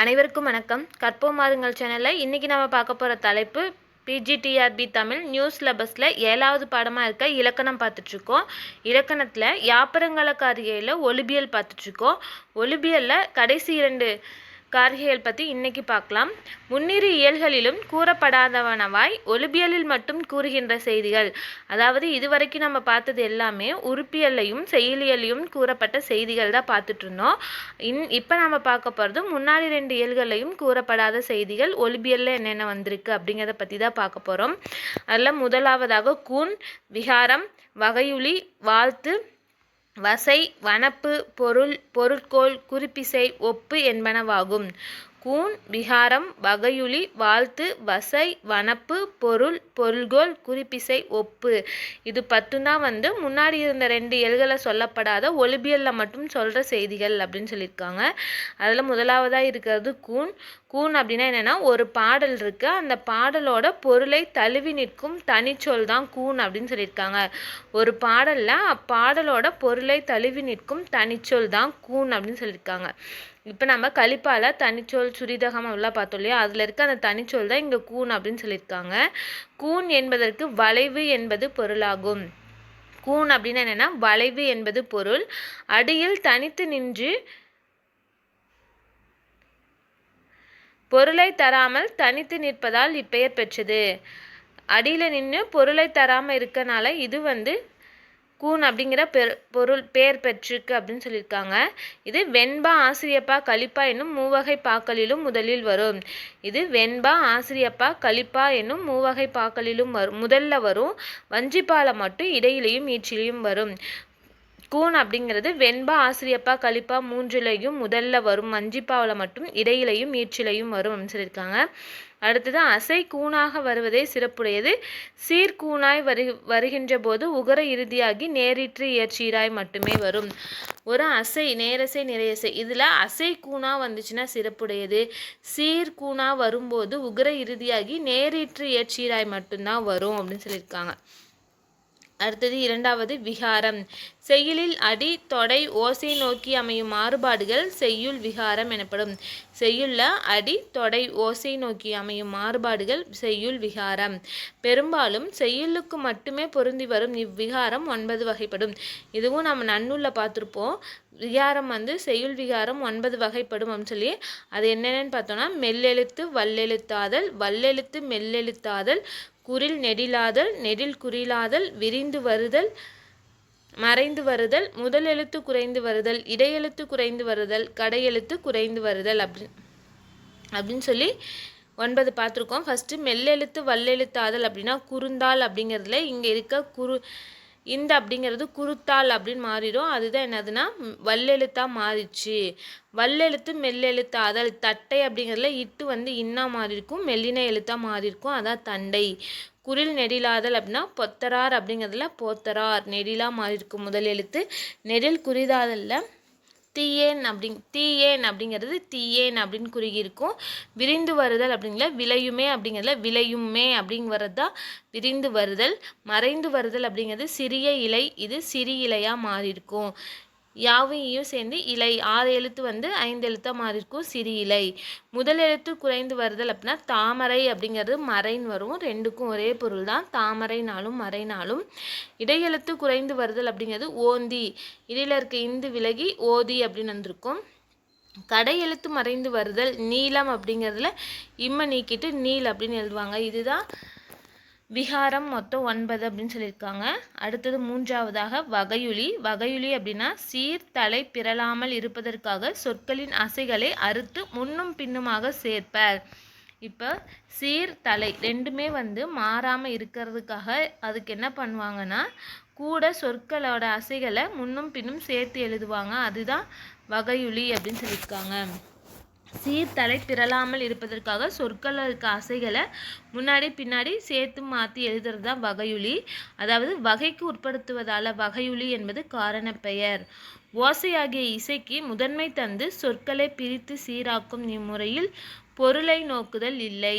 அனைவருக்கும் வணக்கம். கற்போம் மாறுங்கள் சேனலில் இன்றைக்கி நம்ம பார்க்க போகிற தலைப்பு பிஜிடிஆர்பி தமிழ் நியூஸ் சிலபஸில் ஏழாவது பாடமாக இருக்க இலக்கணம் பார்த்துட்ருக்கோம். இலக்கணத்தில் யாப்பரங்கல காரிகையில் ஒலிபியல் பார்த்துட்ருக்கோம். ஒலிபியலில் கடைசி இரண்டு கார்கியல் பற்றி இன்னைக்கு பார்க்கலாம். முன்னிரு இயல்களிலும் கூறப்படாதவனவாய் ஒலிபியலில் மட்டும் கூறுகின்ற செய்திகள். அதாவது இதுவரைக்கும் நம்ம பார்த்தது எல்லாமே உறுப்பியல்லையும் செயலியலையும் கூறப்பட்ட செய்திகள் தான் பார்த்துட்டு இருந்தோம். இன் இப்போ நம்ம பார்க்க போகிறது முன்னாடி ரெண்டு இயல்களையும் கூறப்படாத செய்திகள் ஒலிபியலில் என்னென்ன வந்திருக்கு அப்படிங்கிறத பற்றி தான் பார்க்க போகிறோம் அதில் முதலாவதாக கூன் விகாரம் வகையுளி வாழ்த்து வசை வனப்பு பொருள் பொருட்கோள் குறிப்பிசை ஒப்பு என்பனவாகும். கூன் விகாரம் வகையுளி வாழ்த்து வசை வனப்பு பொருள் பொருள்கோள் குறிப்பிசை ஒப்பு. இது பத்தும் வந்து முன்னாடி இருந்த ரெண்டு எல்களை சொல்லப்படாத ஒலிபியலில் மட்டும் சொல்கிற செய்திகள் அப்படின்னு சொல்லியிருக்காங்க. அதில் முதலாவதாக இருக்கிறது கூன். கூன் அப்படின்னா என்னென்னா ஒரு பாடல் இருக்குது அந்த பாடலோட பொருளை தழுவி நிற்கும் தனிச்சொல் தான் கூன் அப்படின்னு சொல்லியிருக்காங்க. ஒரு பாடலில் அப்பாடலோட பொருளை தழுவி நிற்கும் தனிச்சொல் தான் கூன் அப்படின்னு சொல்லியிருக்காங்க. இப்போ நம்ம கழிப்பால் தனிச்சொல் சுரிதகம் அப்படிலாம் பார்த்தோம் இல்லையா? அதில் இருக்க அந்த தனிச்சொல் தான் இங்கே கூன் அப்படின்னு சொல்லியிருக்காங்க. கூன் என்பதற்கு வளைவு என்பது பொருளாகும். கூன் அப்படின்னா என்னென்னா வளைவு என்பது பொருள். அடியில் தனித்து நின்று பொருளை தராமல் தனித்து நிற்பதால் இப்பெயர் பெற்றது. அடியில் நின்று பொருளை தராமல் இருக்கனால இது வந்து கூன் அப்படிங்கிற பெரு பொருள் பேர் பெற்றிருக்கு அப்படின்னு சொல்லியிருக்காங்க. இது வெண்பா ஆசிரியப்பா கலிப்பா என்னும் மூவகை பாக்களிலும் முதலில் வரும். இது வெண்பா ஆசிரியப்பா கலிப்பா என்னும் மூவகை பாக்களிலும் வரும் முதல்ல வரும். வஞ்சிப்பாலை மட்டும் இடையிலையும் ஈச்சிலையும் வரும். கூன் அப்படிங்கிறது வெண்பா ஆசிரியப்பா கலிப்பா மூன்றிலையும் முதல்ல வரும். மஞ்சிப்பாவில் மட்டும் இடையிலையும் ஈற்றிலையும் வரும் அப்படின்னு சொல்லியிருக்காங்க. அடுத்தது அசை கூணாக வருவதே சிறப்புடையது. சீர்கூணாய் வரு வருகின்ற போது உகர இறுதியாகி நேரிற்று இயற்சீராய் மட்டுமே வரும். ஒரு அசை நேரசை நிறையசை. இதில் அசை கூணா வந்துச்சுன்னா சிறப்புடையது. சீர்கூணா வரும்போது உகர இறுதியாகி நேரிற்று இயற்சீராய் மட்டும்தான் வரும் அப்படின்னு சொல்லியிருக்காங்க. அடுத்தது இரண்டாவது விகாரம். செய்யுளில் அடி தொடை ஓசை நோக்கி அமையும் மாறுபாடுகள் செய்யுள் விகாரம் எனப்படும். செய்யுள்ள அடி தொடை ஓசை நோக்கி அமையும் மாறுபாடுகள் செய்யுள் விகாரம். பெரும்பாலும் செய்யுளுக்கு மட்டுமே பொருந்தி வரும் இவ்விகாரம் ஒன்பது வகைப்படும். இதுவும் நம்ம நன்னூலில் பார்த்துருப்போம். விகாரம் வந்து செய்யுள் விகாரம் ஒன்பது வகைப்படும் அப்படின்னு சொல்லி அது என்னென்னு பார்த்தோம்னா மெல்லெழுத்து வல்லெழுத்தாதல் வல்லெழுத்து மெல்லெழுத்தாதல் குரில் நெடிலாதல் நெடில் குறிலாதல் விரிந்து வருதல் மறைந்து வருதல் முதல் எழுத்து குறைந்து வருதல் இடையெழுத்து குறைந்து வருதல் கடையெழுத்து குறைந்து வருதல் அப்படின்னு அப்படின்னு சொல்லி ஒன்பது பார்த்துருக்கோம் ஃபஸ்ட்டு மெல்லெழுத்து வல்லெழுத்தாதல் அப்படின்னா குறுந்தால் அப்படிங்கிறதுல இங்கே இருக்க குறு இந்த அப்படிங்கிறது குருத்தால் அப்படின்னு மாறிடும். அதுதான் என்னதுன்னா வல்லெழுத்தாக மாறிடுச்சு. வல்லெழுத்து மெல்லெழுத்தாதல் தட்டை அப்படிங்கிறதுல இட்டு வந்து இன்னா மாறி இருக்கும் மெல்லின எழுத்தாக மாறி இருக்கும் அதான் தண்டை. குரில் நெடிலாதல் அப்படின்னா பொத்தரார் அப்படிங்கிறதுல போத்தரார் நெடிலாக மாறி இருக்கும் முதல் எழுத்து. நெடில் குறிதாதலில் தீயேன் அப்படிங் தீயேன் அப்படிங்கிறது தீயேன் அப்படின்னு குறுகியிருக்கும். விரிந்து வருதல் அப்படிங்கிற விளையுமே அப்படிங்கிறதுல விளையுமே அப்படிங்கிறது தான் விரிந்து வருதல். மறைந்து வருதல் அப்படிங்கிறது சிறிய இலை இது சிறு இலையாக மாறியிருக்கும். யாவையும் சேர்ந்து இலை. ஆறு எழுத்து வந்து ஐந்து எழுத்தாக மாறி இருக்கும் சிறு இலை. முதல் எழுத்து குறைந்து வருதல் அப்படின்னா தாமரை அப்படிங்கிறது மறைன்னு வரும். ரெண்டுக்கும் ஒரே பொருள் தான் தாமரைனாலும் மறைனாலும். இடையெழுத்து குறைந்து வருதல் அப்படிங்கிறது ஓந்தி. இடையில இருக்க இந்து விலகி ஓதி அப்படின்னு வந்திருக்கும். கடை எழுத்து மறைந்து வருதல். நீளம் அப்படிங்கிறதுல இம்ம நீக்கிட்டு நீல் அப்படின்னு எழுதுவாங்க. இதுதான் விகாரம் மொத்தம் ஒன்பது அப்படின்னு சொல்லியிருக்காங்க. அடுத்தது மூன்றாவதாக வகையுளி. வகையுளி அப்படின்னா சீர்தலை பிறலாமல் இருப்பதற்காக சொற்களின் அசைகளை அறுத்து முன்னும் பின்னுமாக சேர்ப்பர். இப்போ சீர் தலை ரெண்டுமே வந்து மாறாமல் இருக்கிறதுக்காக அதுக்கு என்ன பண்ணுவாங்கன்னா கூட சொற்களோட அசைகளை முன்னும் பின்னும் சேர்த்து எழுதுவாங்க. அதுதான் வகையுளி அப்படின்னு சொல்லியிருக்காங்க. சீர்தலை பிறலாமல் இருப்பதற்காக சொற்கள் இருக்க அசைகளை முன்னாடி பின்னாடி சேர்த்து மாற்றி எழுதுறது தான் வகையுளி. அதாவது வகைக்கு உட்படுத்துவதால் வகையுளி என்பது காரணப்பெயர். ஓசையாகிய இசைக்கு முதன்மை தந்து சொற்களை பிரித்து சீராக்கும் இம்முறையில் பொருளை நோக்குதல் இல்லை.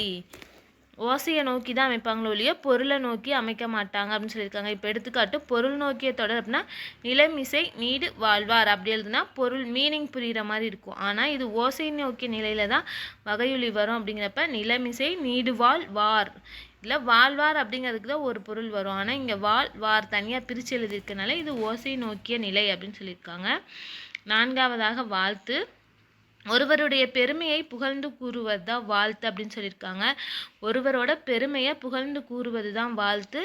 ஓசையை நோக்கி தான் அமைப்பாங்களோ ஒழிய பொருளை நோக்கி அமைக்க மாட்டாங்க அப்படின்னு சொல்லியிருக்காங்க. இப்போ எடுத்துக்காட்டு பொருள் நோக்கிய தொடர் அப்படின்னா நிலமிசை நீடு வாழ்வார் அப்படி எழுதுனா பொருள் மீனிங் புரிகிற மாதிரி இருக்கும். ஆனால் இது ஓசை நோக்கிய நிலையில தான் வகையொலி வரும் அப்படிங்கிறப்ப நிலமிசை நீடு வாழ் வார். இல்லை வாழ்வார் அப்படிங்கிறதுக்கு தான் ஒரு பொருள் வரும். ஆனால் இங்கே வாழ் வார் தனியாக பிரித்து எழுதியிருக்கனால இது ஓசை நோக்கிய நிலை அப்படின்னு சொல்லியிருக்காங்க. நான்காவதாக வாழ்த்து. ஒருவருடைய பெருமையை புகழ்ந்து கூறுவது தான் வாழ்த்து அப்படின்னு சொல்லியிருக்காங்க. ஒருவரோட பெருமையை புகழ்ந்து கூறுவது தான் வாழ்த்து.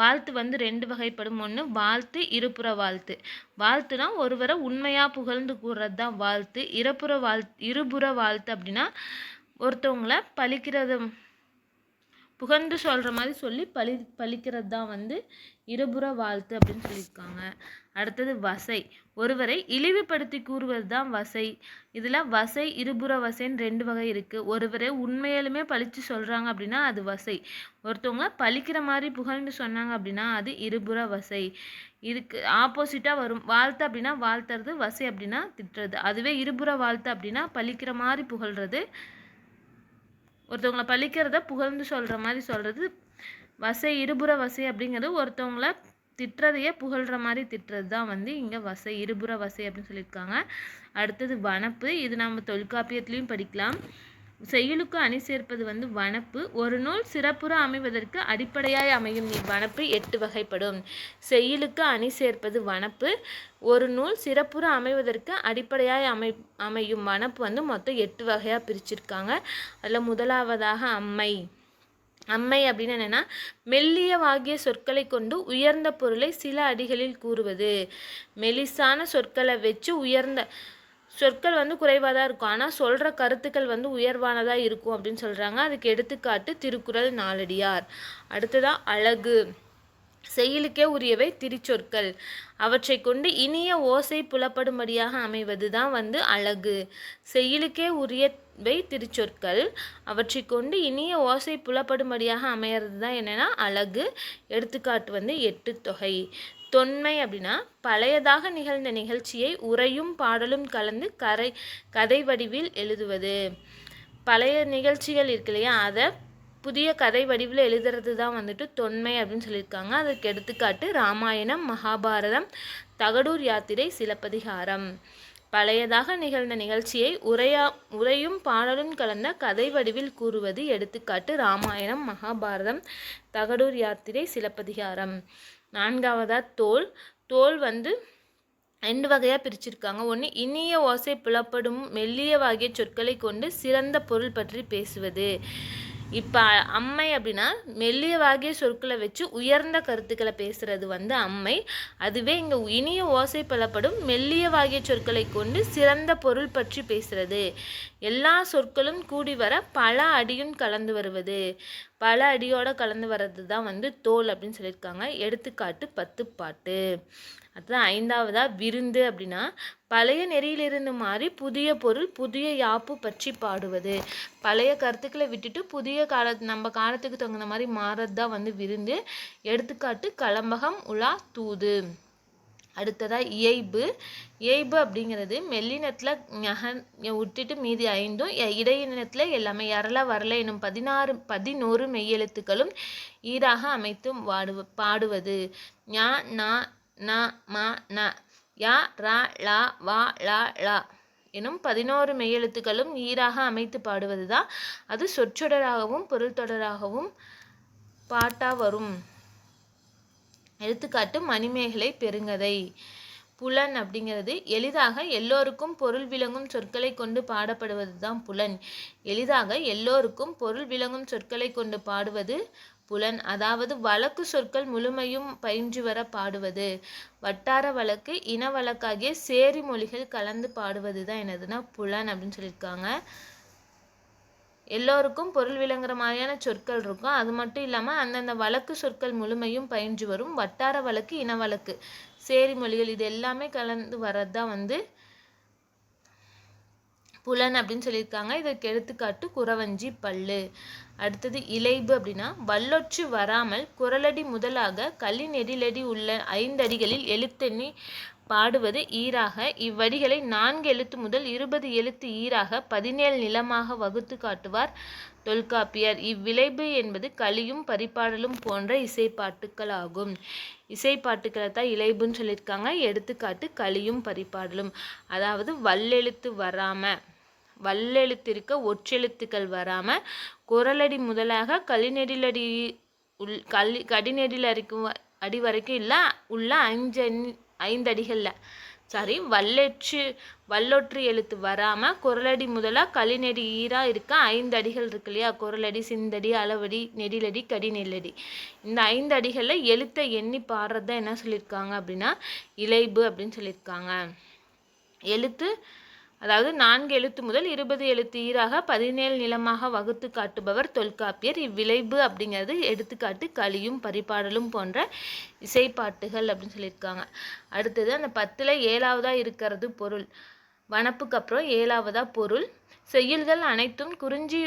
வாழ்த்து வந்து ரெண்டு வகைப்படும். ஒன்று வாழ்த்து இருபுற வாழ்த்து. வாழ்த்துனா ஒருவரை உண்மையாக புகழ்ந்து கூறுறது தான் வாழ்த்து. இருபுற வாழ் இருபுற வாழ்த்து அப்படின்னா ஒருத்தவங்கள பழிக்கிறது புகழ்ந்து சொல்கிற மாதிரி சொல்லி பழி பழிக்கிறது தான் வந்து இருபுற வாழ்த்து அப்படின்னு சொல்லியிருக்காங்க. அடுத்தது வசை. ஒருவரை இழிவுபடுத்தி கூறுவது தான் வசை. இதில் வசை இருபுற வசைன்னு ரெண்டு வகை இருக்குது ஒருவரை உண்மையிலுமே பழித்து சொல்கிறாங்க அப்படின்னா அது வசை. ஒருத்தவங்க பழிக்கிற மாதிரி புகழ்ந்து சொன்னாங்க அப்படின்னா அது இருபுற வசை. இதுக்கு ஆப்போசிட்டாக வரும். வாழ்த்து அப்படின்னா வாழ்த்துறது வசை அப்படின்னா திட்டுறது. அதுவே இருபுற வாழ்த்து அப்படின்னா பழிக்கிற மாதிரி புகழ்கிறது ஒருத்தவங்கள பழிக்கிறத புகழ்ந்து சொல்கிற மாதிரி சொல்கிறது வசை இருபுற வசை அப்படிங்கிறது ஒருத்தவங்கள திட்டுறதையே புகழ்கிற மாதிரி திட்டுறது தான் வந்து இங்கே வசை இருபுற வசை அப்படின்னு சொல்லியிருக்காங்க. அடுத்தது வனப்பு. இது நம்ம தொல்காப்பியத்துலேயும் படிக்கலாம். செயலுக்கு அணி சேர்ப்பது வந்து வனப்பு. ஒரு நூல் சிறப்புற அமைவதற்கு அடிப்படையாய் அமையும் இவ்வனப்பு எட்டு வகைப்படும். செயலுக்கு அணி சேர்ப்பது வனப்பு. ஒரு நூல் சிறப்புற அமைவதற்கு அடிப்படையாய் அமை அமையும் வனப்பு வந்து மொத்தம் எட்டு வகையாக பிரிச்சிருக்காங்க. அதில் முதலாவதாக அம்மை அம்மை அப்படின்னு என்னென்னா மெல்லியவாகிய சொற்களை கொண்டு உயர்ந்த பொருளை சில அடிகளில் கூறுவது. மெலிசான சொற்களை வச்சு உயர்ந்த சொற்கள் வந்து குறைவாக தான் இருக்கும். ஆனால் சொல்கிற கருத்துக்கள் வந்து உயர்வானதாக இருக்கும் அப்படின்னு சொல்கிறாங்க அதுக்கு எடுத்துக்காட்டு திருக்குறள் நாலடியார். அடுத்ததாக அழகு. செயலுக்கே உரியவை திரிச்சொற்கள். அவற்றை கொண்டு இனிய ஓசை புலப்படும்படியாக அமைவது தான் வந்து அழகு. செயலுக்கே உரியவை திருச்சொற்கள். அவற்றை கொண்டு இனிய ஓசை புலப்படும்படியாக அமையிறது தான் என்னென்னா அழகு. எடுத்துக்காட்டு வந்து எட்டு தொகை. தொன்மை அப்படின்னா பழையதாக நிகழ்ந்த நிகழ்ச்சியை உரையும் பாடலும் கலந்து கரை கதை வடிவில் எழுதுவது. பழைய நிகழ்ச்சிகள் இருக்கு இல்லையா? அதை புதிய கதை வடிவில் எழுதுறது தான் வந்துட்டு தொன்மை அப்படின்னு சொல்லியிருக்காங்க. அதுக்கு எடுத்துக்காட்டு ராமாயணம் மகாபாரதம் தகடூர் யாத்திரை சிலப்பதிகாரம். பழையதாக நிகழ்ந்த நிகழ்ச்சியை உரையா உரையும் பாடலும் கலந்த கதை வடிவில் கூறுவது எடுத்துக்காட்டு ராமாயணம் மகாபாரதம் தகடூர் யாத்திரை சிலப்பதிகாரம். நான்காவதாக தோல். தோல் வந்து ரெண்டு வகையாக பிரிச்சிருக்காங்க. ஒன்று இனிய ஓசை புலப்படும் மெல்லியவாகிய சொற்களை கொண்டு சிறந்த பொருள் பற்றி பேசுவது. இப்போ அம்மை அப்படின்னா மெல்லியவாகிய சொற்களை வச்சு உயர்ந்த கருத்துக்களை பேசுகிறது வந்து அம்மை. அதுவே இங்கே இனிய ஓசை புலப்படும் மெல்லியவாகிய சொற்களை கொண்டு சிறந்த பொருள் பற்றி பேசுகிறது எல்லா சொற்களும் கூடி வர பல அடியும் கலந்து வருவது. பல அடியோட கலந்து வர்றது தான் வந்து தோல் அப்படின்னு சொல்லியிருக்காங்க. எடுத்துக்காட்டு பத்து பாட்டு அதுதான் ஐந்தாவதாக விருந்து அப்படின்னா பழைய நெறியிலிருந்து மாறி புதிய பொருள் புதிய யாப்பு பற்றி பாடுவது. பழைய கருத்துக்களை விட்டுட்டு புதிய கால நம்ம காலத்துக்கு தகுந்த மாதிரி மாறது தான் வந்து விருந்து. எடுத்துக்காட்டு கலம்பகம் உலா தூது. அடுத்ததாக இயைபு. இயைபு அப்படிங்கிறது மெல்லினத்தில் ஞக விட்டுட்டு மீதி ஐந்தும் இடையினத்தில் எல்லாமே யரல வரல எனும் பதினாறு பதினோரு மெய்யெழுத்துக்களும் ஈராக அமைத்து பாடுவ பாடுவது. ஞா நா ந ம ந. யா ர ல வ ல ல. எனும் பதினோரு மெய்யெழுத்துக்களும் ஈராக அமைத்து பாடுவது தான் அது சொற்றொடராகவும் பொருள் தொடராகவும் பாட்டா வரும். எடுத்துக்காட்டு மணிமேகலை பெருங்கதை. புலன் அப்படிங்கிறது எளிதாக எல்லோருக்கும் பொருள் விளங்கும் சொற்களை கொண்டு பாடப்படுவது தான் புலன். எளிதாக எல்லோருக்கும் பொருள் விளங்கும் சொற்களை கொண்டு பாடுவது புலன் அதாவது வழக்கு சொற்கள் முழுமையும் பயின்று வர பாடுவது. வட்டார வழக்கு இன வழக்காகிய சேரி மொழிகள் கலந்து பாடுவது தான் என்னதுன்னா புலன் அப்படின்னு சொல்லியிருக்காங்க. எல்லோருக்கும் பொருள் விளங்குற மாதிரியான சொற்கள் இருக்கும். அது மட்டும் இல்லாமல் அந்தந்த வழக்கு சொற்கள் முழுமையும் பயின்று வரும். வட்டார வழக்கு இன வழக்கு சேரி மொழிகள் இது எல்லாமே கலந்து வர்றது தான் வந்து புலன் அப்படின்னு சொல்லியிருக்காங்க. இதற்கு எடுத்துக்காட்டு குறவஞ்சி பல்லு. அடுத்தது இலைபு அப்படின்னா வல்லொற்று வராமல் குரலடி முதலாக களி நெடிலடி உள்ள ஐந்தடிகளில் எழுத்தெண்ணி பாடுவது ஈராக. இவ்வடிகளை நான்கு எழுத்து முதல் இருபது எழுத்து ஈராக பதினேழு நிலமாக வகுத்து காட்டுவார் தொல்காப்பியர். இவ்விளைபு என்பது களியும் பரிபாடலும் போன்ற இசைப்பாட்டுக்கள் ஆகும் இசைப்பாட்டுக்களை தான் இலைபுன்னு சொல்லியிருக்காங்க. எடுத்துக்காட்டு களியும் பரிபாடலும் அதாவது வல்லெழுத்து வராமல் வல்லெழுத்திருக்க ஒற்றெழுத்துக்கள் வராமல் குரலடி முதலாக கலிநெடிலடி உள் கல்லி கடிநெடில் அடிக்கும் அடி வரைக்கும் இல்லை உள்ள அஞ்சு ஐந்தடிகளில். சாரி வல்லெற்று வல்லொற்று எழுத்து வராமல் குரலடி முதலாக களிநெடி ஈராக இருக்க ஐந்து அடிகள் இருக்கு இல்லையா? குரலடி சிந்தடி அளவடி நெடிலடி கடிநெல்லடி. இந்த ஐந்து அடிகளில் எழுத்தை எண்ணி பாடுறது தான் என்ன சொல்லியிருக்காங்க அப்படின்னா இலைபு அப்படின்னு சொல்லியிருக்காங்க எழுத்து அதாவது நான்கு எழுத்து முதல் இருபது எழுத்து ஈராக பதினேழு நிலமாக வகுத்து காட்டுபவர் தொல்காப்பியர். இவ்விளைவு அப்படிங்கிறது எடுத்துக்காட்டு களியும் பரிபாடலும் போன்ற இசைப்பாட்டுகள் அப்படின்னு சொல்லியிருக்காங்க. அடுத்தது அந்த பத்தில் ஏழாவதாக இருக்கிறது பொருள். வனப்புக்கு அப்புறம் ஏழாவதா பொருள். செயல்கள் அனைத்தும் குறிஞ்சி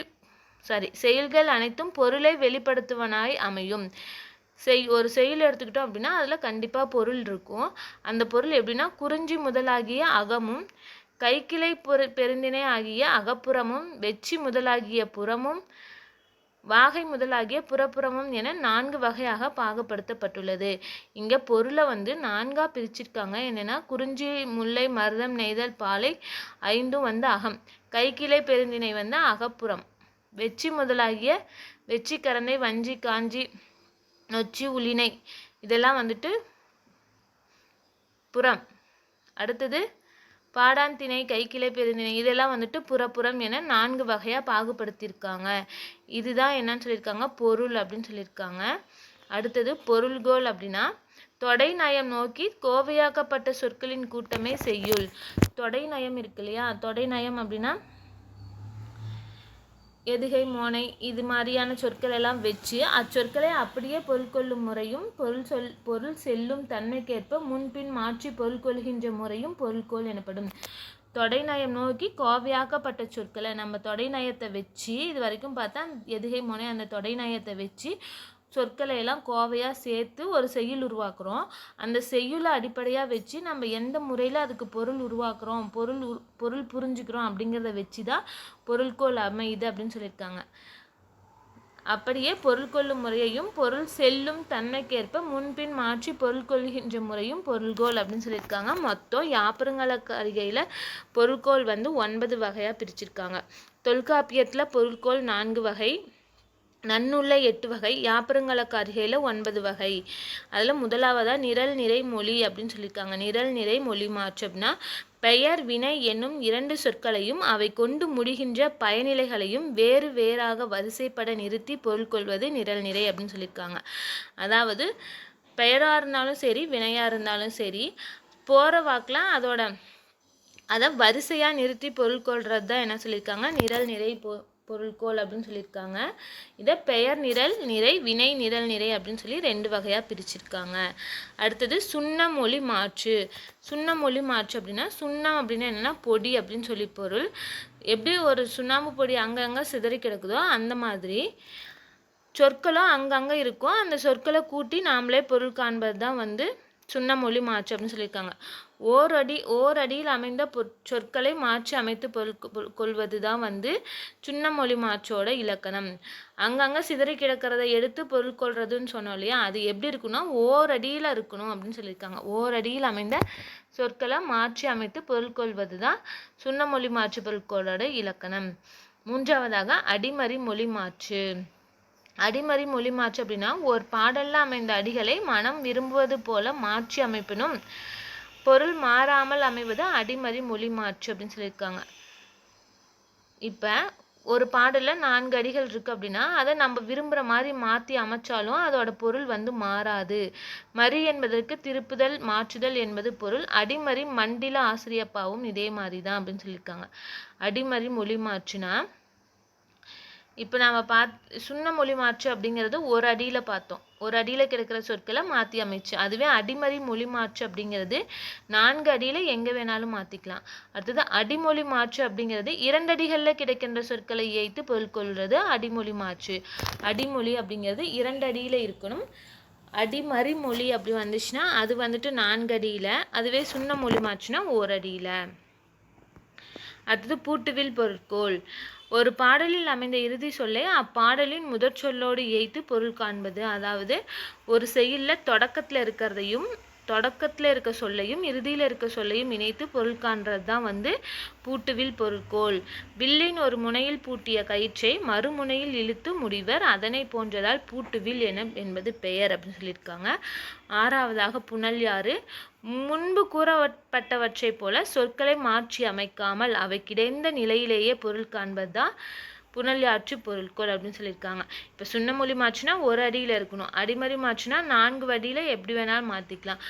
சாரி செயல்கள் அனைத்தும் பொருளை வெளிப்படுத்துவனாய் அமையும். செய் ஒரு செயல் எடுத்துக்கிட்டோம் அப்படின்னா அதில் கண்டிப்பாக பொருள் இருக்கும். அந்த பொருள் எப்படின்னா குறிஞ்சி முதலாகிய அகமும் கைக்கிளை பொரு பெருந்திணை ஆகிய அகப்புறமும் வெச்சி முதலாகிய புறமும் வாகை முதலாகிய புறப்புறமும் என நான்கு வகையாக பாகப்படுத்தப்பட்டுள்ளது இங்க பொருளை வந்து நான்காக பிரிச்சிருக்காங்க. என்னன்னா குறிஞ்சி முல்லை மருதம் நெய்தல் பாலை ஐந்தும் வந்து அகம். கைக்கிளை பெருந்திணை வந்து அகப்புறம். வெச்சி முதலாகிய வெச்சி கரந்தை வஞ்சி காஞ்சி நொச்சி உளினை இதெல்லாம் வந்துட்டு புறம். அடுத்தது பாடான் திணை கைக்கிளை பெருந்திணை இதெல்லாம் வந்துட்டு புறப்புறம் என நான்கு வகையாக பாகுபடுத்தியிருக்காங்க. இதுதான் என்னன்னு சொல்லியிருக்காங்க? பொருள் அப்படின்னு சொல்லியிருக்காங்க. அடுத்தது பொருள்கோள் அப்படின்னா தொடை நயம் நோக்கி கோவையாக்கப்பட்ட சொற்களின் கூட்டமே செய்யுள். தொடை நயம் இருக்கு இல்லையா? தொடை நயம் அப்படின்னா எதுகை மோனை இது மாதிரியான சொற்கள் எல்லாம் வச்சு அச்சொற்களை அப்படியே பொருள் கொள்ளும் முறையும் பொருள் சொல் பொருள் செல்லும் தன்மைக்கேற்ப முன்பின் மாற்றி பொருள் கொள்கின்ற முறையும் பொருள்கோள் எனப்படும். தொடைநயம் நோக்கி கோவையாக்கப்பட்ட சொற்களை நம்ம தொடைநயத்தை வச்சு இது வரைக்கும் பார்த்தா எதுகை மோனை அந்த தொடைநயத்தை வச்சு சொற்களை எல்லாம் கோவையாக சேர்த்து ஒரு செய்யுள் உருவாக்குறோம். அந்த செய்யுளை அடிப்படையாக வச்சு நம்ம எந்த முறையில் அதுக்கு பொருள் உருவாக்குறோம் பொருள் உ பொருள் புரிஞ்சுக்கிறோம் அப்படிங்கிறத வச்சு தான் பொருள்கோள் அமையுது அப்படின்னு சொல்லியிருக்காங்க. அப்படியே பொருள் கொள்ளும் முறையையும் பொருள் செல்லும் தன்மைக்கேற்ப முன்பின் மாற்றி பொருள் கொள்கின்ற முறையும் பொருள்கோள் அப்படின்னு சொல்லியிருக்காங்க. மொத்தம் யாப்பருங்களுக்கு அருகையில் பொருள்கோள் வந்து ஒன்பது வகையாக பிரிச்சிருக்காங்க. தொல்காப்பியத்தில் பொருள்கோள் நான்கு வகை நன்னுள்ள எட்டு வகை யாப்பருங்களுக்கு அருகையில் ஒன்பது வகை. அதில் முதலாவதாக நிரல் நிறை மொழி அப்படின்னு சொல்லியிருக்காங்க. நிரல் நிறை மொழி மாற்று அப்படின்னா பெயர் வினை என்னும் இரண்டு சொற்களையும் அவை கொண்டு முடிகின்ற பயனிலைகளையும் வேறு வேறாக வரிசைப்பட நிறுத்தி பொருள் கொள்வது நிரல் நிறை அப்படின்னு சொல்லியிருக்காங்க. அதாவது பெயராக இருந்தாலும் சரி வினையாக இருந்தாலும் சரி போகிற வாக்கில் அதோட அதை வரிசையாக நிறுத்தி பொருள் கொள்வது தான் என்ன சொல்லியிருக்காங்க? நிரல் நிறை போ பொருள்கோள் அப்படின்னு சொல்லியிருக்காங்க. இதை பெயர் நிரல் நிறை வினை நிரல் நிறை அப்படின்னு சொல்லி ரெண்டு வகையாக பிரிச்சிருக்காங்க. அடுத்தது சுண்ணமொழி மாற்று. சுண்ணமொழி மாற்று அப்படின்னா சுண்ணம் அப்படின்னா என்னென்னா பொடி அப்படின்னு சொல்லி பொருள். எப்படி ஒரு சுண்ணாம்பு பொடி அங்கங்கே சிதறி கிடக்குதோ அந்த மாதிரி சொற்களும் அங்கங்கே இருக்கும். அந்த சொற்களை கூட்டி நாமளே பொருள் காண்பது தான் வந்து சுண்ணமொழி மாற்று அப்படின்னு சொல்லியிருக்காங்க. ஓர் அடி ஓர் அடியில் அமைந்த பொற் சொற்களை மாற்றி அமைத்து கொள்வது தான் வந்து சுண்ணமொழி மாற்றோட இலக்கணம். அங்கங்கே சிதறி கிடக்கிறத எடுத்து பொருள் கொள்றதுன்னு சொன்னோம் இல்லையா? அது எப்படி இருக்குன்னா ஓர் அடியில் இருக்கணும் அப்படின்னு சொல்லியிருக்காங்க. ஓர் அடியில் அமைந்த சொற்களை மாற்றி அமைத்து பொருள் கொள்வது தான் சுண்ணமொழி மாற்று பொருட்களோட இலக்கணம். மூன்றாவதாக அடிமறி மொழி மாற்று. அடிமறி மொழி மாற்று அப்படின்னா ஒரு பாடல்ல அமைந்த அடிகளை மனம் விரும்புவது போல மாற்றி அமைப்பினும் பொருள் மாறாமல் அமைவது அடிமறி மொழி மாற்று அப்படின்னு சொல்லியிருக்காங்க. இப்போ ஒரு பாடலில் நான்கு அடிகள் இருக்கு அப்படின்னா அதை நம்ம விரும்புகிற மாதிரி மாற்றி அமைச்சாலும் அதோட பொருள் வந்து மாறாது. மறி என்பதற்கு திருப்புதல் மாற்றுதல் என்பது பொருள். அடிமறி மண்டில ஆசிரியப்பாவும் இதே மாதிரி தான் அப்படின்னு சொல்லியிருக்காங்க. அடிமறி மொழி மாற்றுனா இப்போ நாம் பாத் சுண்ண மொழி மாற்று அப்படிங்கிறது ஒரு அடியில் பார்த்தோம். ஒரு அடியில் கிடக்கிற சொற்களை மாற்றி அமைச்சு அதுவே அடிமறி மொழி மாற்று அப்படிங்கிறது நான்கு அடியில் எங்கே வேணாலும் மாற்றிக்கலாம் அடுத்தது அடிமொழி மாற்று அப்படிங்கிறது இரண்டு அடிகளில் கிடைக்கின்ற சொற்களை ஏய்த்து பொருள் கொள்வது அடிமொழி மாற்று. அடிமொழி அப்படிங்கிறது இரண்டு அடியில் இருக்கணும். அடிமறி மொழி அப்படி வந்துச்சுன்னா அது வந்துட்டு நான்கு அடியில் அதுவே சுண்ண மொழி மாற்றுனா ஓரடியில் அடுத்தது பூட்டுவில் பொருட்கோள். ஒரு பாடலில் அமைந்த இறுதி சொல்லை அப்பாடலின் முதற் சொல்லோடு இயைத்து பொருள் காண்பது. அதாவது ஒரு செயலில் தொடக்கத்தில் இருக்கிறதையும் தொடக்கத்தில் இருக்க சொல்லையும் இறுதியில் இருக்க சொல்லையும் இணைத்து பொருள் காண்றது தான் வந்து பூட்டுவில் பொருட்கோள். வில்லின் ஒரு முனையில் பூட்டிய கயிற்றை மறுமுனையில் இழுத்து முடிவர். அதனை போன்றதால் பூட்டுவில் என என்பது பெயர் அப்படின்னு சொல்லியிருக்காங்க. ஆறாவதாக புனல்யாறு முன்பு கூறப்பட்டவற்றைப் போல சொற்களை மாற்றி அமைக்காமல் அவை கிடைந்த நிலையிலேயே பொருள் காண்பதுதான் தான் புனல்யாற்று பொருட்கள் அப்படின்னு சொல்லியிருக்காங்க. இப்போ சுண்ணமொழி மாச்சுன்னா ஒரு அடியில் இருக்கணும். அடிமறி மாச்சுன்னா நான்கு அடியில் எப்படி வேணாலும் மாற்றிக்கலாம்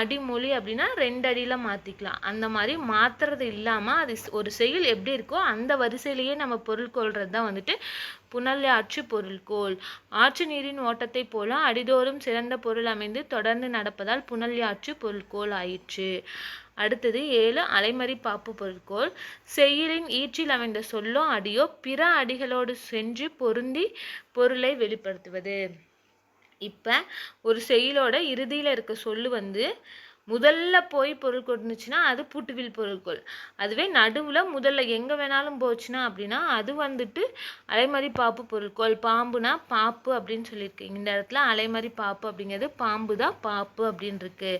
அடிமொழி அப்படின்னா ரெண்டு அடியில் மாற்றிக்கலாம் அந்த மாதிரி மாற்றுறது இல்லாமல் அது ஒரு செயல் எப்படி இருக்கோ அந்த வரிசையிலேயே நம்ம பொருள் தான் வந்துட்டு புனல்யாற்று பொருள்கோள் ஆற்று நீரின் ஓட்டத்தைப் போல அடிதோறும் சிறந்த பொருள் அமைந்து தொடர்ந்து நடப்பதால் புனல்யாற்று பொருள்கோள் ஆயிற்று. அடுத்தது ஏழு அலைமறி பாப்பு பொருட்கோள். செய்யுளின் ஈற்றில் அமைந்த சொல்லோ அடியோ பிற அடிகளோடு சென்று பொருந்தி பொருளை வெளிப்படுத்துவது. இப்போ ஒரு செயலோட இறுதியில் இருக்க சொல்லு வந்து முதல்ல போய் பொருள் கொண்டுச்சுன்னா அது பூட்டுவில் பொருட்கள். அதுவே நடுவில் முதல்ல எங்கே வேணாலும் போச்சுன்னா அப்படின்னா அது வந்துட்டு அலைமறி பாப்பு பொருட்கள். பாம்புனா பாப்பு அப்படின்னு சொல்லியிருக்கேன். இந்த இடத்துல அலைமறி பாப்பு அப்படிங்கிறது பாம்பு தான் பாப்பு அப்படின்னு இருக்கு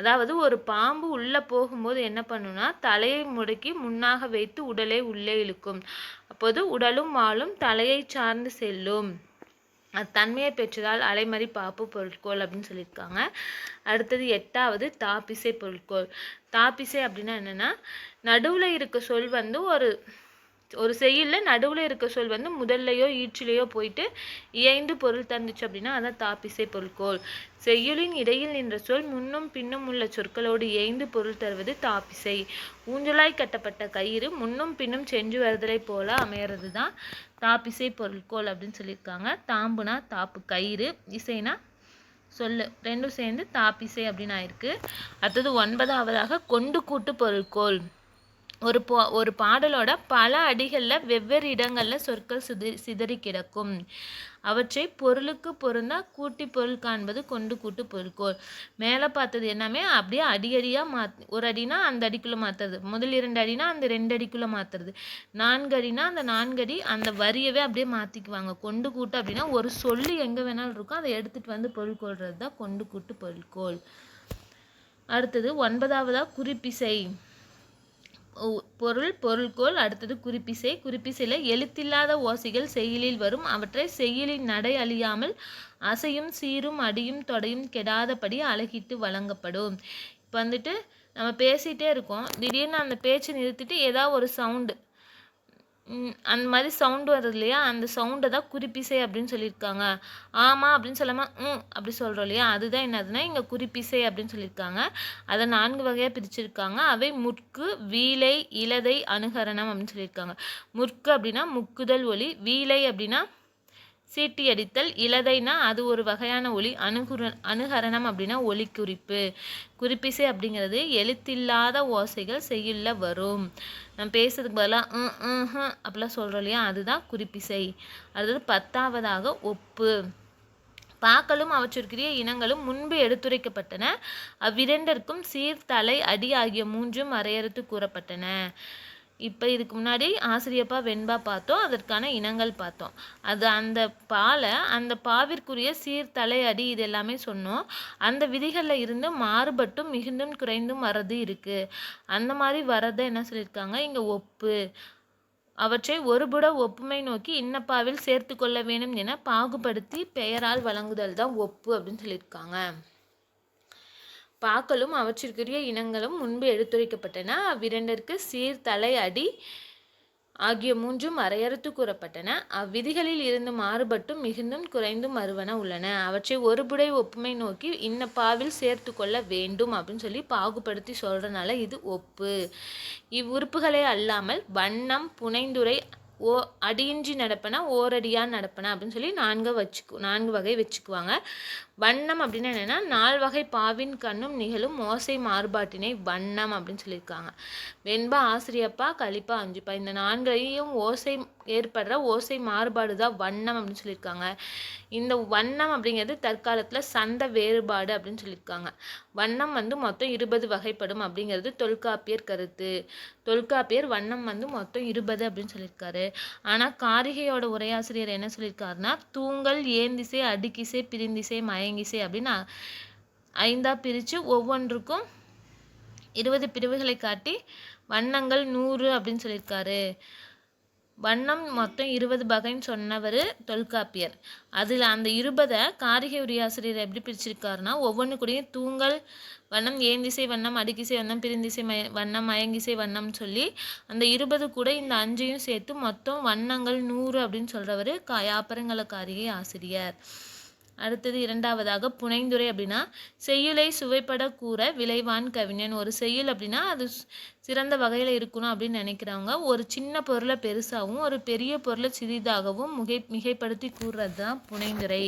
அதாவது ஒரு பாம்பு உள்ளே போகும்போது என்ன பண்ணுன்னா தலையை முடக்கி முன்னாக வைத்து உடலை உள்ளே இழுக்கும். அப்போது உடலும் வாழும் தலையை சார்ந்து செல்லும். தன்மையை பெற்றதால் அலைமறி பாப்பு பொருட்கோள் அப்படின்னு சொல்லியிருக்காங்க. அடுத்தது எட்டாவது தாப்பிசை பொருட்கோள். தாப்பிசை அப்படின்னா என்னென்னா நடுவில் இருக்க சொல் வந்து ஒரு ஒரு செய்யுளில் நடுவில் இருக்க சொல் வந்து முதல்லையோ ஈற்றிலேயோ போயிட்டு இயைந்து பொருள் தந்துச்சு அப்படின்னா அதான் தாப்பிசை பொருட்கோள். செய்யுளின் இடையில் நின்ற சொல் முன்னும் பின்னும் உள்ள சொற்களோடு இயைந்து பொருள் தருவது தாப்பிசை. ஊஞ்சலாய் கட்டப்பட்ட கயிறு முன்னும் பின்னும் சென்று வருதலை போல அமையறது தான் தாப்பிசை பொருட்கோள் அப்படின்னு சொல்லியிருக்காங்க. தாம்புனா தாப்பு கயிறு இசைனா சொல்லு. ரெண்டும் சேர்ந்து தாப்பிசை அப்படின்னு ஆயிருக்கு. அடுத்தது ஒன்பதாவதாக கொண்டு கூட்டு பொருட்கோள் ஒரு போ ஒரு பாடலோட பல அடிகளில் வெவ்வேறு இடங்களில் சொற்கள் சிதறி சிதறி கிடக்கும். அவற்றை பொருளுக்கு பொருந்தா கூட்டி பொருள் காண்பது கொண்டு கூட்டு பொருட்கோள் மேலே பார்த்தது எல்லாமே அப்படியே அடி அடியாக மாத் ஒரு அடினா அந்த அடிக்குள்ளே மாற்றுறது முதல் இரண்டு அடினா அந்த ரெண்டு அடிக்குள்ளே மாற்றுறது நான்கு அடினா அந்த நான்கு அடி அந்த வரியவே அப்படியே மாற்றிக்குவாங்க கொண்டு கூட்டு அப்படின்னா ஒரு சொல்லு எங்கே வேணாலும் இருக்கும். அதை எடுத்துகிட்டு வந்து பொருள் கொள்வது தான் கொண்டு கூட்டு பொருட்கோள் அடுத்தது ஒன்பதாவதாக குறிப்பிசை. பொருள் பொருள்கோள் அடுத்தது குறிப்பிசை. குறிப்பிசையில் எழுத்தில்லாத ஓசைகள் செய்யுளில் வரும். அவற்றை செய்யுளின் நடை அழியாமல் அசையும் சீரும் அடியும் தொடையும் கெடாதபடி அழகிட்டு வழங்கப்படும். இப்போ வந்துட்டு நம்ம பேசிகிட்டே இருக்கோம். திடீர்னு அந்த பேச்சு நிறுத்திட்டு ஏதாவது ஒரு சவுண்டு அந்த மாதிரி சவுண்டு வருது இல்லையா? அந்த சவுண்டை தான் குறிப்பிசை அப்படின்னு சொல்லியிருக்காங்க. ஆமாம் அப்படின்னு சொல்லாமல் ம் அப்படி சொல்கிறோம் இல்லையா? அதுதான் என்னதுன்னா இங்கே குறிப்பிசை அப்படின்னு சொல்லியிருக்காங்க. அதை நான்கு வகையாக பிரிச்சிருக்காங்க. அவை முற்கு வீலை இலதை அனுகரணம் அப்படின்னு சொல்லியிருக்காங்க. முற்கு அப்படின்னா முக்குதல் ஒலி வீலை அப்படின்னா சீட்டி அடித்தல் இலதைனா அது ஒரு வகையான ஒலி அணுகுர அணுகரணம் அப்படின்னா ஒலி குறிப்பு குறிப்பிசை அப்படிங்கிறது எழுத்தில்லாத ஓசைகள் செய்யுள்ள வரும். நம்ம பேசுறதுக்கு பதிலாக அப்படிலாம் சொல்கிறோம் இல்லையா? அதுதான் குறிப்பிசை. அடுத்தது பத்தாவதாக ஒப்பு. பாக்களும் அவற்றிற்குரிய இனங்களும் முன்பு எடுத்துரைக்கப்பட்டன. அவ்விரண்டிற்கும் சீர்தலை அடி ஆகிய மூன்றும் வரையறுத்து கூறப்பட்டன. இப்போ இதுக்கு முன்னாடி ஆசிரியப்பா வெண்பா பார்த்தோம் அதற்கான இனங்கள் பார்த்தோம். அது அந்த பாலை அந்த பாவிற்குரிய சீர்தலை அடி இது எல்லாமே சொன்னோம். அந்த விதிகளில் இருந்து மாறுபட்டும் மிகுந்தும் குறைந்தும் வர்றது இருக்குது அந்த மாதிரி வரதை என்ன சொல்லியிருக்காங்க? இங்கே ஒப்பு. அவற்றை ஒருபுட ஒப்புமை நோக்கி இன்னப்பாவில் சேர்த்து கொள்ள வேண்டும் என பாகுபடுத்தி பெயரால் வழங்குதல் தான் ஒப்பு அப்படின்னு சொல்லியிருக்காங்க. பாக்களும் அவற்றிற்குரிய இனங்களும் முன்பு எடுத்துரைக்கப்பட்டன. அவ்விரண்டிற்கு சீர்தலை அடி ஆகிய மூன்றும் வரையறுத்து கூறப்பட்டன. அவ்விதிகளில் இருந்து மாறுபட்டும் மிகுந்தும் குறைந்தும் வருவன உள்ளன. அவற்றை ஒருபுடை ஒப்புமை நோக்கி இன்ன பாவில் சேர்த்து கொள்ள வேண்டும் அப்படின்னு சொல்லி பாகுபடுத்தி சொல்கிறனால இது ஒப்பு. இவ்வுறுப்புகளே அல்லாமல் வண்ணம் புனைந்துரை ஓ அடியின்றி நடப்பன ஓரடியாக நடப்பன அப்படின்னு சொல்லி நான்கு வச்சுக்கு நான்கு வகை வச்சுக்குவாங்க. வண்ணம் அப்படின்னு என்னென்னா நால்வகை பாவின் கண்ணும் நிகழும் ஓசை மாறுபாட்டினை வண்ணம் அப்படின்னு சொல்லியிருக்காங்க. வெண்பா ஆசிரியப்பா கலிப்பா அஞ்சுப்பா இந்த நான்கையும் ஓசை ஏற்படுற ஓசை மாறுபாடு தான் வண்ணம் அப்படின்னு சொல்லியிருக்காங்க. இந்த வண்ணம் அப்படிங்கிறது தற்காலத்தில் சந்த வேறுபாடு அப்படின்னு சொல்லியிருக்காங்க. வண்ணம் வந்து மொத்தம் இருபது வகைப்படும் அப்படிங்கிறது தொல்காப்பியர் கருத்து. தொல்காப்பியர் வண்ணம் வந்து மொத்தம் இருபது அப்படின்னு சொல்லியிருக்காரு. ஆனால் காரிகையோட உரையாசிரியர் என்ன சொல்லியிருக்காருன்னா தூங்கல் ஏந்திசை அடுக்கிசை பிரிந்திசை மயங்கிசை அப்படின்னு ஐந்தா பிரித்து ஒவ்வொன்றுக்கும் இருபது பிரிவுகளை காட்டி வண்ணங்கள் நூறு அப்படின்னு சொல்லியிருக்காரு. வண்ணம் மொத்தம் இருபது வகைன்னு சொன்னவர் தொல்காப்பியர். அதில் அந்த இருபதை காரிகை உரியாசிரியர் எப்படி பிரிச்சிருக்காருன்னா ஒவ்வொன்று கூடயும் தூங்கல் வண்ணம் ஏந்திசை வண்ணம் அடுக்கிசை வண்ணம் பிரிந்திசை மய வண்ணம் மயங்கிசை வண்ணம்னு சொல்லி அந்த இருபது கூட இந்த அஞ்சையும் சேர்த்து மொத்தம் வண்ணங்கள் நூறு அப்படின்னு சொல்கிறவர் கா யாப்பரங்கல காரிகை ஆசிரியர். அடுத்தது இரண்டாவதாக புனைந்துரை அப்படின்னா செய்யுளை சுவைப்பட கூற விளைவான் கவிஞன். ஒரு செய்யுள் அப்படின்னா அது சிறந்த வகையில் இருக்கணும் அப்படின்னு நினைக்கிறவங்க ஒரு சின்ன பொருளை பெருசாகவும் ஒரு பெரிய பொருளை சிறிதாகவும் மிகை மிகைப்படுத்தி கூறுறது தான் புனைந்துரை.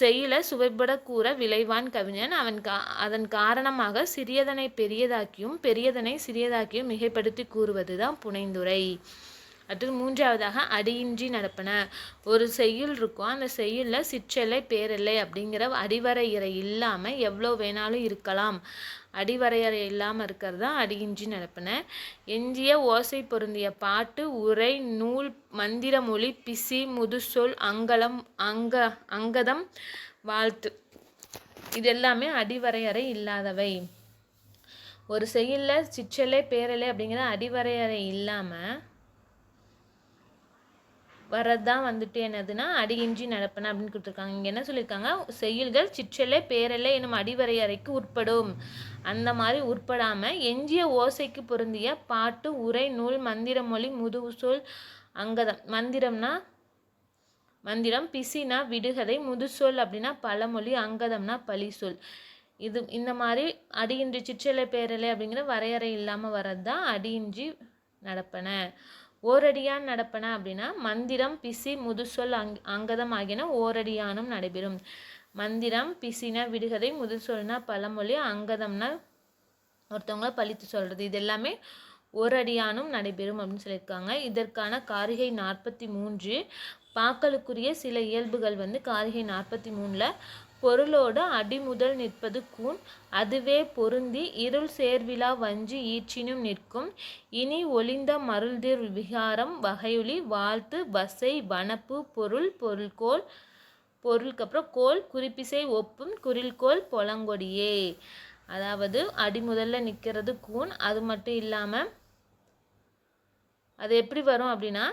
செய்யல சுவைப்பட கூற விளைவான் கவிஞன். அவன் கா அதன் காரணமாக சிறியதனை பெரியதாக்கியும் பெரியதனை சிறியதாக்கியும் மிகைப்படுத்தி கூறுவது தான் புனைந்துரை. அடுத்து மூன்றாவதாக அடியின்றி நடப்பன. ஒரு செய்யுள் இருக்கும் அந்த செய்யுளில் சிற்றலை பேரலை அப்படிங்கிற அடிவரையறை இல்லாமல் எவ்வளோ வேணாலும் இருக்கலாம். அடிவரையறை இல்லாமல் இருக்கிறது தான் அடியின்றி நடப்பன. எஞ்சிய ஓசை பொருந்திய பாட்டு உரை நூல் மந்திர மொழி பிசி முதுசொல் அங்கலம் அங்க அங்கதம் வாழ்த்து. இது எல்லாமே அடிவரையறை இல்லாதவை. ஒரு செய்யுளில் சிற்றலை பேரலை அப்படிங்கிற அடிவரையறை இல்லாமல் வர்றது தான் வந்துட்டு என்னதுன்னா அடியின்றி நடப்பன அப்படின்னு கொடுத்துருக்காங்க. இங்கே என்ன சொல்லியிருக்காங்க? செயல்கள் சிற்றலை பேரலை எனும் அடிவரையறைக்கு உட்படும். அந்த மாதிரி உட்படாமல் எஞ்சிய ஓசைக்கு பொருந்திய பாட்டு உரை நூல் மந்திர மொழி முதுகு சொல் அங்கதம். மந்திரம்னா மந்திரம் பிசினா விடுகதை முதுசொல் அப்படின்னா பழமொழி அங்கதம்னா பழி சொல் இது இந்த மாதிரி அடியின்றி சிற்றலை பேரலை அப்படிங்கிற வரையறை இல்லாமல் வர்றது தான் அடியின்றி நடப்பன ஓரடியான் நடப்பன அப்படின்னா மந்திரம் பிசி முதுசொல் அங் அங்கதம் ஆகியன ஓரடியானும் நடைபெறும். மந்திரம் பிசினா விடுகதை முதுசொல்னா பழமொழி அங்கதம்னா ஒருத்தவங்கள பழித்து சொல்கிறது இது எல்லாமே ஓரடியானும் நடைபெறும் அப்படின்னு சொல்லியிருக்காங்க. இதற்கான காரிகை நாற்பத்தி மூன்று. பாக்களுக்குரிய சில இயல்புகள் வந்து காரிகை நாற்பத்தி மூணில் பொருளோடு அடிமுதல் நிற்பது கூன். அதுவே பொருந்தி இருள் சேர்விழா வஞ்சி ஈற்றினும் நிற்கும். இனி ஒளிந்த மருள்திர் விகாரம் வகையொளி வாழ்த்து வசை வனப்பு பொருள் பொருள்கோள் பொருளுக்கு அப்புறம் கோல் குறிப்பிசை ஒப்பும் குறில்கோள் பொலங்கொடியே. அதாவது அடிமுதல்ல நிற்கிறது கூன். அது மட்டும் இல்லாமல் அது எப்படி வரும் அப்படின்னா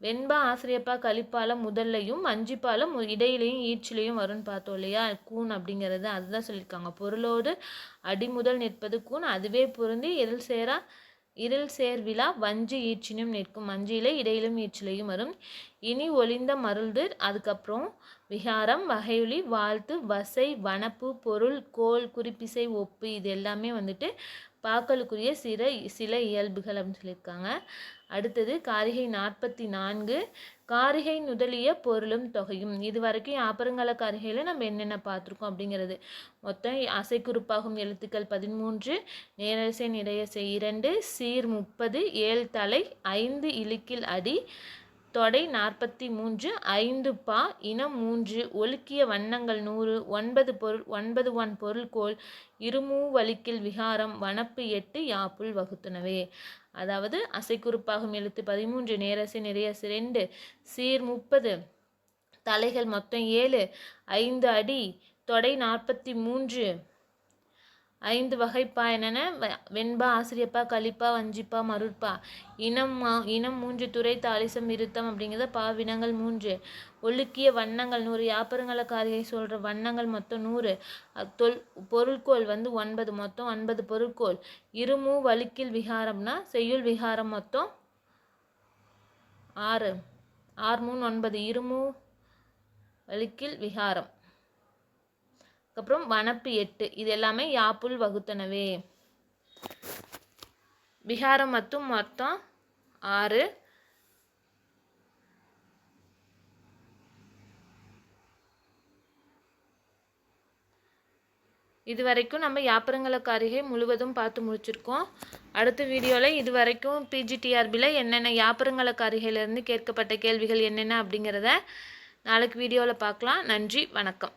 வெண்பா ஆசிரியப்பா கழிப்பால முதல்லையும் மஞ்சிப்பாலம் இடையிலையும் ஈச்சிலையும் வரும்னு பார்த்தோம் இல்லையா? கூன் அப்படிங்கிறது அதுதான் சொல்லியிருக்காங்க. பொருளோடு அடிமுதல் நிற்பது கூன். அதுவே பொருந்தி இருள் சேரா இருள் சேர் விழா வஞ்சி ஈச்சினும் நிற்கும். மஞ்சியில இடையிலும் ஈச்சிலையும் வரும். இனி ஒளிந்த மருள்து அதுக்கப்புறம் விகாரம் வகையொலி வாழ்த்து வசை வனப்பு பொருள் கோல் குறிப்பிசை ஒப்பு இது எல்லாமே வந்துட்டு பாக்களுக்குரிய சிற சில இயல்புகள் அப்படின்னு சொல்லியிருக்காங்க. அடுத்தது காரிகை நாற்பத்தி நான்கு காரிகை நுதலிய பொருளும் தொகையும். இது வரைக்கும் ஆப்பரங்கால காரிகையில் நம்ம என்னென்ன பார்த்துருக்கோம் அப்படிங்கிறது? மொத்தம் அசைக்குறிப்பாகும் எழுத்துக்கள் பதிமூன்று நேரசை நிறையசை இரண்டு சீர் முப்பது ஏழு தலை ஐந்து இழுக்கில் அடி தொடை நாற்பத்தி மூன்று ஐந்து பா இனம் மூன்று ஒழுக்கிய வண்ணங்கள் நூறு ஒன்பது பொருள் ஒன்பது ஒன் பொருள்கோள் இருமூ வலிக்கில் விகாரம் வனப்பு எட்டு யாப்புள் வகுத்துனவே. அதாவது அசைக்குறுப்பாகும் எழுத்து பதிமூன்று நேரசை நிறையசு ரெண்டு சீர் முப்பது தலைகள் மொத்தம் ஏழு ஐந்து அடி தொடை நாற்பத்தி மூன்று ஐந்து வகைப்பா என்னென்ன? வெண்பா ஆசிரியப்பா கலிப்பா வஞ்சிப்பா மருட்பா. இனம் இனம் மூன்று துறை தாலிசம் இருத்தம் அப்படிங்கிறத பாவினங்கள் மூன்று. ஒழுக்கிய வண்ணங்கள் நூறு. யாப்பருங்கள காரிகை சொல்கிற வண்ணங்கள் மொத்தம் நூறு. தொல் பொருட்கோள் வந்து ஒன்பது. மொத்தம் ஒன்பது பொருட்கோள் இருமூ வழுக்கில் விகாரம்னா செய்யுள் விகாரம் மொத்தம் ஆறு. ஆறு மூணு ஒன்பது. இருமூ வழுக்கில் விகாரம். அதுக்கப்புறம் வனப்பு எட்டு. இது எல்லாமே யாப்புல் வகுத்தனவே. பிகாரம் மட்டும் மொத்தம் ஆறு. இது வரைக்கும் நம்ம யாப்பருங்கலக்கு அருகே முழுவதும் பார்த்து முடிச்சிருக்கோம். அடுத்த வீடியோவில் இது வரைக்கும் பிஜிடிஆர்பியில் என்னென்ன யாப்பருங்கலக்கு அருகேலேருந்து கேட்கப்பட்ட கேள்விகள் என்னென்ன அப்படிங்கிறத நாளைக்கு வீடியோவில் பார்க்கலாம். நன்றி வணக்கம்.